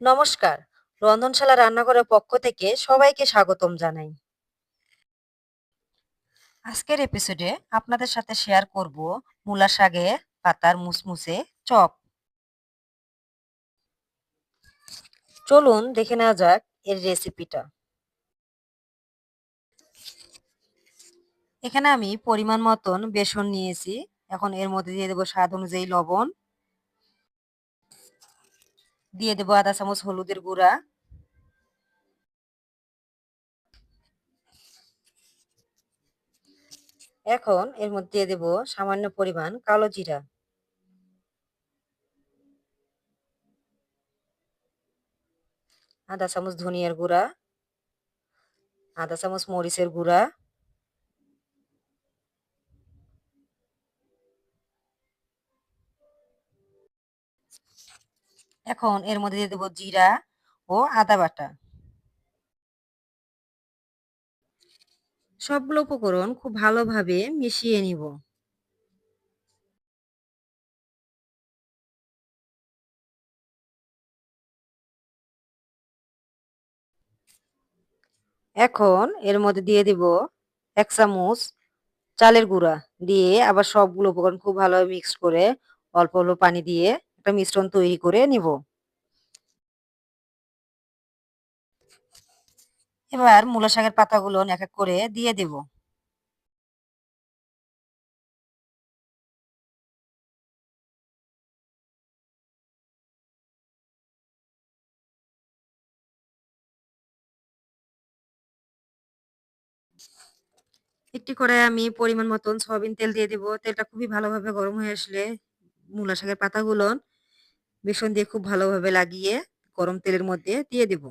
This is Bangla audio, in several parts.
নমস্কার। রন্ধনশালা রান্নাঘরের পক্ষ থেকে সবাইকে স্বাগতম জানাই। আজকের এপিসোডে আপনাদের সাথে শেয়ার করব মূলা শাকের পাতার মুসমুসে চপ। চলুন দেখে নেওয়া যাক এর রেসিপিটা এখানে আমি পরিমাণ মতন বেসন নিয়েছি। এখন এর মধ্যে দিয়ে দেবো স্বাদ অনুযায়ী লবণ। দিয়ে দেবো আধা চামচ, হলুদের গুঁড়া। এখন এর মধ্যে দেবো সামান্য পরিমাণ কালো জিরা। আধা চামচ ধনিয়ার গুঁড়া আধা চামচ মরিচের গুঁড়া। এখন এর মধ্যে দিয়ে দেবো জিরা ও আদা বাটা। সবগুলো উপকরণ খুব ভালোভাবে মিশিয়ে নিব। এখন এর মধ্যে দিয়ে দিব এক চামচ চালের গুঁড়া। দিয়ে আবার সবগুলো উপকরণ খুব ভালোভাবে মিক্স করে অল্প অল্প পানি দিয়ে একটা মিশ্রণ তৈরি করে নিব। এবার মূলা শাকের পাতাগুলো এক এক করে দিয়ে দেব। একটি কড়াই আমি পরিমাণ মতন সয়াবিন তেল দিয়ে দেব। তেলটা খুবই ভালোভাবে গরম হয়ে আসলে মূলা শাকের পাতাগুলো বেসন দিয়ে খুব ভালোভাবে লাগিয়ে গরম তেলের মধ্যে দিয়ে দেব।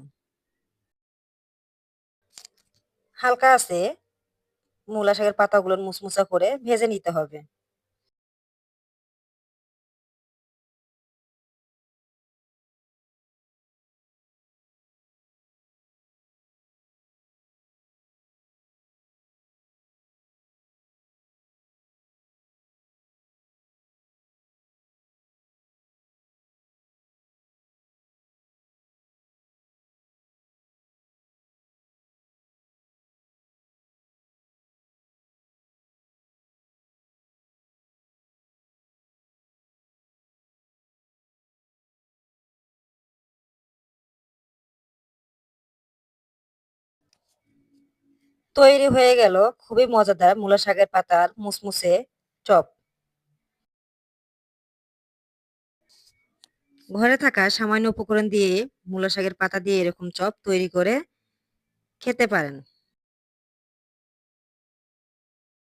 হালকা আছে। মূলা শাকের পাতাগুলো মুসমুসা করে ভেজে নিতে হবে। তৈরি হয়ে গেল খুবই মজাদার মূলা শাকের পাতার মুসমুসে চপ। ঘরে থাকা সামান্য উপকরণ দিয়ে মূলা শাকের পাতা দিয়ে এরকম চপ তৈরি করে খেতে পারেন।